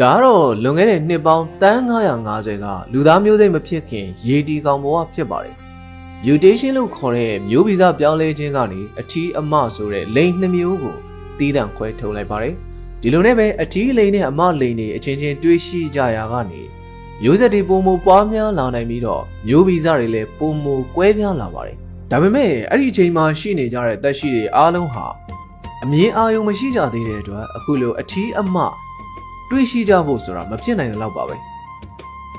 ဒါကတော့လွန်ခဲ့တဲ့နှစ်ပေါင်းတန်း950ကလူသားမျိုးစိတ်မဖြစ်ခင်ရေတီကောင်ဘဝဖြစ်ပါတယ် mutation လို့ခေါ်တဲ့မျိုးဗီဇပြောင်းလဲခြင်းကနေအထီးအမဆိုတဲ့လိန်နှစ်မျိုးကိုတီးတန့်ခွဲထုတ်လိုက်ပါတယ်ဒီလိုနဲ့ပဲအထီးလိန်နဲ့အမလိန်တွေအချင်းချင်းတွေးရှိကြရာကနေမျိုးဆက်တွေပုံမပွားများလာနိုင်ပြီးတော့မျိုးဗီဇတွေလည်းပုံမကွဲပြားလာပါတယ်ဒါပေမဲ့အဲ့ဒီအချိန်မှာရှိနေကြတဲ့တက်ရှိတွေအားလုံးဟာအမြင်အာရုံမရှိကြသေးတဲ့အတွက်အခုလိုအထီးအမ တွေးရှိကြဖို့ဆိုတာမဖြစ်နိုင်တော့ပါပဲ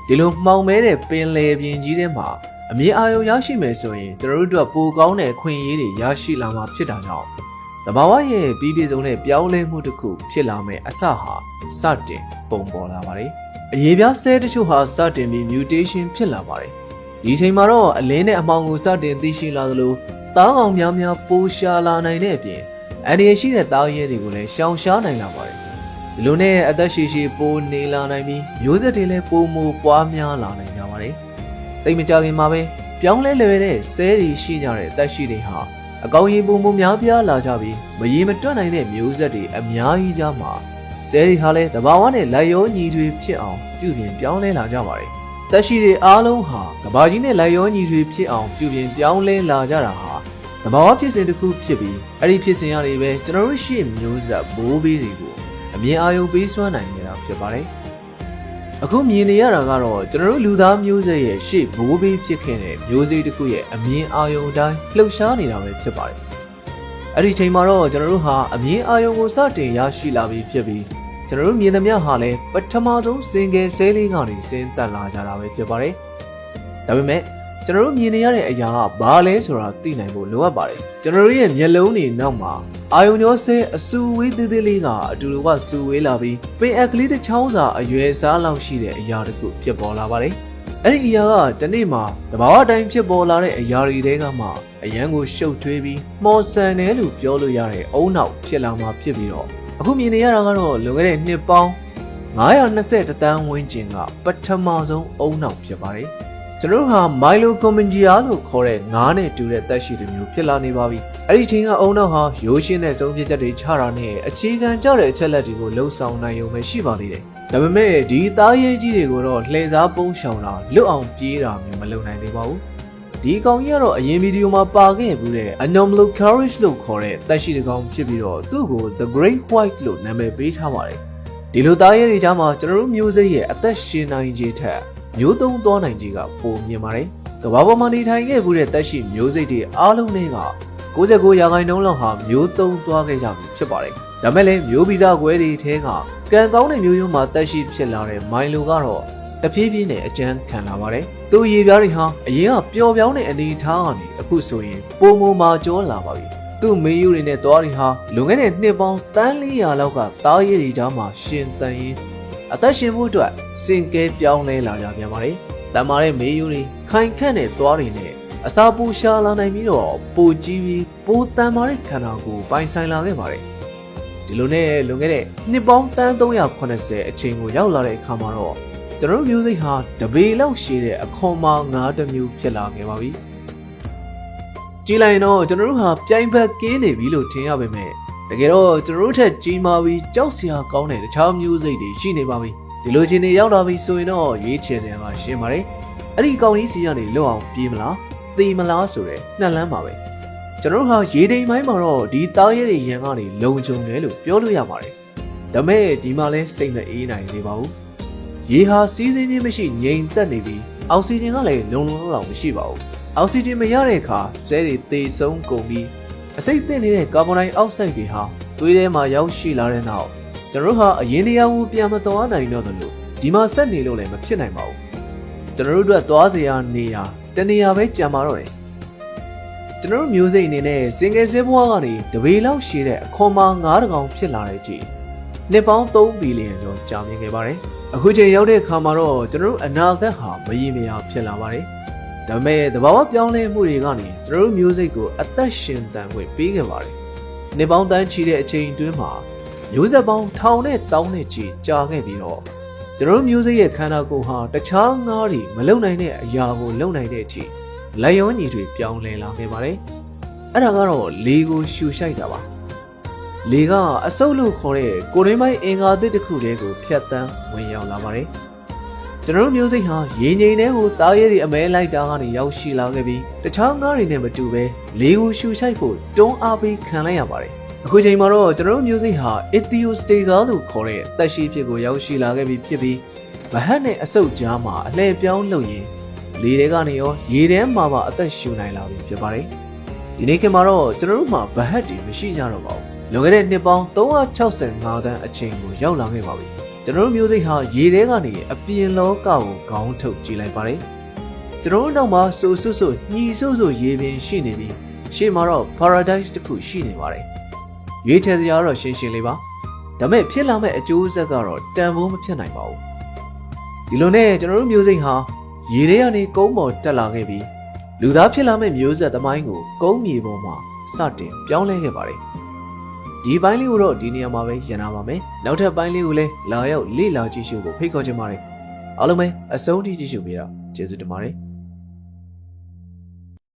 ဒီလိုမှောင်မဲတဲ့ပင်လယ်ပြင်ကြီးထဲမှာအမြင်အာရုံရရှိမယ်ဆိုရင်ကျွန်တော်တို့အတွက်ပိုကောင်းတဲ့အခွင့်အရေးတွေရရှိလာမှာဖြစ်တာကြောင့်တဘာဝရဲ့ပြီးပြည့်စုံတဲ့ပြောင်းလဲမှုတစ်ခုဖြစ်လာမယ်အစဟာစတင်ပုံပေါ်လာပါတယ်။အရေးပြားဆဲတချို့ဟာစတင်ပြီး mutation ဖြစ်လာပါတယ်။ဒီချိန်မှာတော့အလင်းနဲ့အမောင်ကိုစတင်သိရှိလာသလိုသားကောင်များများပိုရှာလာနိုင်တဲ့အပြင်အန္တရာယ်ရှိတဲ့သားရဲတွေကိုလည်းရှောင်ရှားနိုင်လာပါတယ်။ ဒီလိုနဲ့အသက်ရှည်ရှည်ပိုနေလာနိုင်ပြီးမျိုးဆက်တွေလည်းပိုမိုပွားများလာနိုင်ကြပါတယ်။တိတ်မကြခင်မှာပဲပြောင်းလဲလွယ်တဲ့ဆဲတွေရှိကြတဲ့အသက်ရှိတွေဟာအကောင်ရင်ပုံပုံများပြားလာကြပြီးမရေမတွက်နိုင်တဲ့မျိုးဆက်တွေအများကြီးကြားမှာဆဲတွေဟာလည်းတဘာဝနဲ့လိုက်ရောညီတွေဖြစ်အောင်ပြုပြင်ပြောင်းလဲလာကြပါတယ်။သက်ရှိတွေအားလုံးဟာကဘာကြီးနဲ့လိုက်ရောညီတွေဖြစ်အောင်ပြုပြင်ပြောင်းလဲလာကြတာဟာတဘာဝဖြစ်စဉ်တစ်ခုဖြစ်ပြီးအဲ့ဒီဖြစ်စဉ်ရတွေပဲကျွန်တော်တို့ရှေ့မျိုးဆက်ဘိုးဘေးတွေကိုအ မြင်အာရုံပေးစွမ်းနိုင်နေတာဖြစ်ပါတယ်။အခုမြင်နေရတာကတော့ကျွန်တော်တို့လူသားမျိုးဆက်ရဲ့ရှေ့ဘိုးဘေးဖြစ်ခဲ့တဲ့မျိုးစေ့တစ်ခုရဲ့အမြင်အာရုံအတိုင်းလှုပ်ရှားနေတာပဲဖြစ်ပါတယ်။အဲ့ဒီချိန်မှာတော့ကျွန်တော်တို့ဟာအမြင်အာရုံကိုစတင်ရရှိလာပြီဖြစ်ပြီးကျွန်တော်တို့မြင်သမျှဟာလည်းပထမဆုံးစင်ကယ်ဆဲလေးကနေဆင်းသက်လာကြတာပဲဖြစ်ပါတယ်။ဒါပေမဲ့ ကျွန်တော်တို့မြင်နေရတဲ့အရာကဘာလဲဆိုတာသိနိုင်ဖို့လိုအပ်ပါတယ်။ကျွန်တော်တို့ရဲ့မျက်လုံးတွေနောက်မှာအာယုံရောဆဲအဆူဝေးသေးသေးလေးကအတူတူကဆူဝေးလာပြီးပင်အက်ကလေးတစ်ချောင်းစာအရွယ်စားလောက်ရှိတဲ့အရာတစ်ခုဖြစ်ပေါ်လာပါတယ်။အဲ့ဒီအရာကတနေ့မှာတဘာဝတိုင်းဖြစ်ပေါ်လာတဲ့အရာတွေတဲကမှအရန်ကိုရှုပ်ထွေးပြီးမော်ဆန်တယ်လို့ပြောလို့ရတဲ့အုံနောက်ဖြစ်လာမှာဖြစ်ပြီးတော့အခုမြင်နေရတာကတော့လွန်ခဲ့တဲ့နှစ်ပေါင်း920တန်းဝန်းကျင်ကပထမဆုံးအုံနောက်ဖြစ်ပါတယ်။ ကျွန်တော်တို့ဟာမိုင်လိုကွန်မင်ဂျီယာလို့ခေါ်တဲ့ငါးနဲ့တူတဲ့တက်ရှိတစ်မျိုးဖြစ်လာနေပါပြီ။အဲ့ဒီချိန်ကအုံနောက်ဟာရိုးရှင်းတဲ့ဆုံးဖြတ်ချက်တွေချတာနဲ့အခြေခံကြတဲ့အချက်လက်တွေကိုလှုပ်ဆောင်နိုင်ရုံပဲရှိပါသေးတယ်။ဒါပေမဲ့ဒီသားရေးကြီးတွေကိုတော့လှည့်စားပုံးရှောင်တာလွတ်အောင်ပြေးတာမျိုးမလုပ်နိုင်သေးပါဘူး။ဒီကောင်ကြီးကတော့အရင်ဗီဒီယိုမှာပါခဲ့ဘူးတဲ့ Anomalous Courage လို့ခေါ်တဲ့တက်ရှိတစ်ကောင်ဖြစ်ပြီးတော့သူ့ကို The Great White လို့နာမည်ပေးထားပါတယ်။ဒီလိုသားရဲတွေကြားမှာကျွန်တော်တို့မျိုးစိတ်ရဲ့အသက်ရှင်နိုင်ခြင်းထက် မျိုးသုံးသွားနိုင်ခြင်းကပိုမြင်ပါတယ်။ကမ္ဘာပေါ်မှာနေထိုင်ခဲ့မှုတဲ့တက်ရှိမျိုးစိတ်တွေအားလုံးတွေက69ရာခိုင်နှုန်းလောက်ဟာမျိုးသုံးသွားခဲ့ကြပြီဖြစ်ပါတယ်။ဒါမဲ့လည်းမျိုးဗီဇကွဲတွေထဲကကံကောင်းတဲ့မျိုးရိုးမှာတက်ရှိဖြစ်လာတဲ့မိုင်လိုကတော့တဖြည်းဖြည်းနဲ့အကျန်းခံလာပါတယ်။သူ့ရေပြားတွေဟာအရင်ကပျော်ပြောင်းတဲ့အနေအထားကနေအခုဆိုရင်ပုံမမာကျောလာပါပြီ။သူ့မေယူတွေနဲ့သွားတွေဟာလွန်ခဲ့တဲ့နှစ်ပေါင်းတန်း400လောက်ကသားရည်တွေကြားမှာရှင်တန်ရင် အသက်ရှင်မှုအတွက်စင်ကဲပြောင်းလဲလာကြပြန်ပါတယ်။တန်မာတဲ့မေယူတွေခိုင်ခန့်တဲ့သွားတွေနဲ့အစာပူရှာလာနိုင်ပြီးတော့ပိုကြီးပြီးပိုတန်မာတဲ့ခန္ဓာကိုယ်ပိုင်ဆိုင်လာခဲ့ပါတယ်။ဒီလိုနဲ့လွန်ခဲ့တဲ့နှစ်ပေါင်းတန်း380အချိန်ကိုရောက်လာတဲ့အခါမှာတော့ကျွန်တော်တို့မျိုးစိတ်ဟာတပေလောက်ရှည်တဲ့အခွန်မာငါးတစ်မျိုးဖြစ်လာခဲ့ပါပြီ။ကြည့်လိုက်ရင်တော့ကျွန်တော်တို့ဟာပြိုင်ဘက်ကင်းနေပြီလို့ထင်ရပေမဲ့ တကယ်တော့ကျွန်တော်တို့ထက်ကြီးမားပြီးကြောက်စရာကောင်းတဲ့တခြားမျိုးစိတ်တွေရှိနေပါပြီ။ဒီလိုချင်းတွေရောက်လာပြီဆိုရင်တော့ရွေးချယ်စရာကရှင်းပါတယ်။အဲ့ဒီကောင်ကြီးစီကနေလွတ်အောင်ပြေးမလား၊သေမလားဆိုတဲ့နှက်လန်းပါပဲ။ကျွန်တော်တို့ဟာရေတိမ်ပိုင်းမှာတော့ဒီတားရဲတွေရန်ကနေလုံခြုံတယ်လို့ပြောလို့ရပါတယ်။ဒါမဲ့ဒီမှာလဲစိတ်မအေးနိုင်သေးပါဘူး။ရေဟာစီးစင်းခြင်းမရှိငြိမ်သက်နေပြီးအောက်ဆီဂျင်ကလည်းလုံလုံလောက်မရှိပါဘူး။အောက်ဆီဂျင်မရတဲ့အခါဆဲတွေသေဆုံးကုန်ပြီး အစိတ်သင့်နေတဲ့ကာဗွန်ဒိုင်အောက်ဆိုက်တွေဟာသွေးထဲမှာရောက်ရှိလာတဲ့နောက်ကျွန်တော်တို့ဟာအရင်တရားကိုပြန်မတော်နိုင်တော့တယ်လို့ဒီမှာဆက်နေလို့လည်းမဖြစ်နိုင်ပါဘူးကျွန်တော်တို့အတွက်သွားစရာနေရာတနေရာပဲကြံပါတော့တယ်ကျွန်တော်တို့မျိုးစိတ်အနေနဲ့စင်ကယ်ဆဲဘွားကနေတပေလောက်ရှိတဲ့အခွန်မာ9ကောင်ဖြစ်လာတဲ့အချိန်နှစ်ပေါင်း3ဘီလီယံကျော်ကြာမြင့်ခဲ့ပါတယ်အခုချိန်ရောက်တဲ့အခါမှာတော့ကျွန်တော်တို့အနာဂတ်ဟာမရေမရာဖြစ်လာပါတယ် ဒါပေမဲ့သဘာဝပြောင်းလဲမှုတွေကနေကျွန်တော်တို့မျိုးစိတ်ကိုအသက်ရှင်တန်ခွင့်ပေးခဲ့ပါတယ်နှစ်ပေါင်းတန်းချီတဲ့အချိန်အတွင်းမှာမျိုးဆက်ပေါင်းထောင်နဲ့တောင်းနဲ့ချီကြာခဲ့ပြီးတော့ကျွန်တော်တို့မျိုးစိတ်ရဲ့ခန္ဓာကိုယ်ဟာတခြားငါးတွေမလုံနိုင်တဲ့အရာကိုလုံနိုင်တဲ့အထိလက်ရောညီတွေပြောင်းလဲလာခဲ့ပါတယ်အဲ့ဒါကတော့လေကိုရှူရှိုက်တာပါလေကအဆုပ်လို့ခေါ်တဲ့ကိုရင်းမိုင်းအင်္ဂါသစ်တစ်ခုတည်းကိုဖျက်ဆီးဝင်ရောက်လာပါတယ် ကျွန်တော်တို့မျိုးစိတ်ဟာရေငိမ်တဲ့ဟိုတားရဲတွေအမဲလိုက်တာကနေရောက်ရှိလာခဲ့ပြီးတခြားငါးတွေနဲ့မတူပဲလေကိုရှူရှိုက်ဖို့တွန်းအားပေးခံလိုက်ရပါတယ်အခုချိန်မှာတော့ကျွန်တော်တို့မျိုးစိတ်ဟာ Ethiosteger လို့ခေါ်တဲ့တက်ရှိဖြစ်ကိုရောက်ရှိလာခဲ့ပြီးဖြစ်ပြီးဗဟတ်နဲ့အဆုပ်ကြားမှာအလှည့်ပြောင်းလုပ်ရင်လေတွေကနေရောရေထဲမှာပါအသက်ရှူနိုင်လာပြီဖြစ်ပါတယ်ဒီနေ့ခင်မှာတော့ကျွန်တော်တို့မှာဗဟတ်တွေမရှိကြတော့ပါဘူးလွန်ခဲ့တဲ့နှစ်ပေါင်း365တန်းအချိန်ကိုရောက်လာခဲ့ပါပြီ ကျွန်တော်တို့မျိုးစိတ်ဟာရေထဲကနေအပြင်လောကကိုခေါင်းထုတ်ကြည့်လိုက်ပါတယ်ကျွန်တော်တို့နောက်မှာဆူဆူဆူညီဆူဆူရေပင်ရှိနေပြီးရှေ့မှာတော့ paradise တစ်ခုရှိနေပါတယ်ရွေးချယ်စရာတော့ရှင်းရှင်းလေးပါဒါပေမဲ့ဖြစ်လာမဲ့အကျိုးဆက်ကတော့တန်ဖိုးမဖြစ်နိုင်ပါဘူးဒီလိုနဲ့ကျွန်တော်တို့မျိုးစိတ်ဟာရေထဲကနေကုန်းပေါ်တက်လာခဲ့ပြီးလူသားဖြစ်လာမဲ့မျိုးဆက်သမိုင်းကိုကုန်းမြေပေါ်မှာစတင်ပြောင်းလဲခဲ့ပါတယ် ဒီပိုင်းလေးကိုတော့ဒီနေရာမှာပဲရန်နာပါမယ်နောက်ထပ်ပိုင်းလေးကိုလည်းလာရောက်လေ့လာကြည့်ရှုဖို့ဖိတ်ခေါ်ချင်ပါတယ်အားလုံးပဲအဆုံးထိကြည့်ရှုပေးတော့ကျေးဇူးတင်ပါတယ်